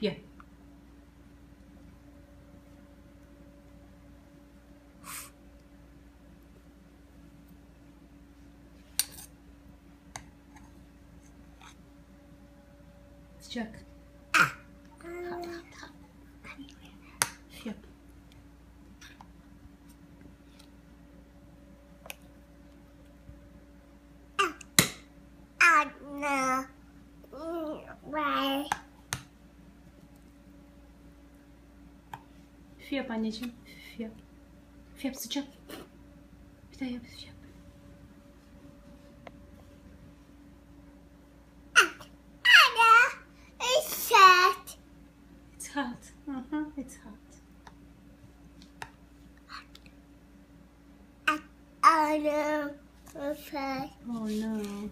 Ye. Sıcak. Yap. Üf yap anneciğim. Yap. Yap sıcak. Bir daha yap üf yap. Anne. Işık. It's hot. Uh-huh, it's hot. Anne. Oh no.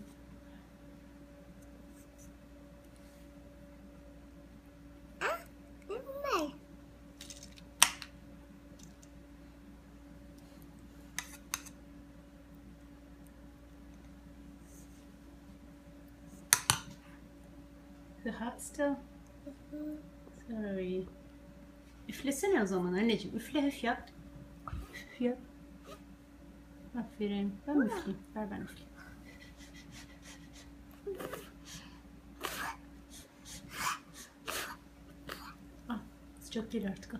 Hot still? Sorry. Üflesene o zaman anneciğim. Üfle üf yap. Üf yap. Aferin. Ben üfleyeyim? Ver ben üfleyeyim. Ah, sıcak değil artık.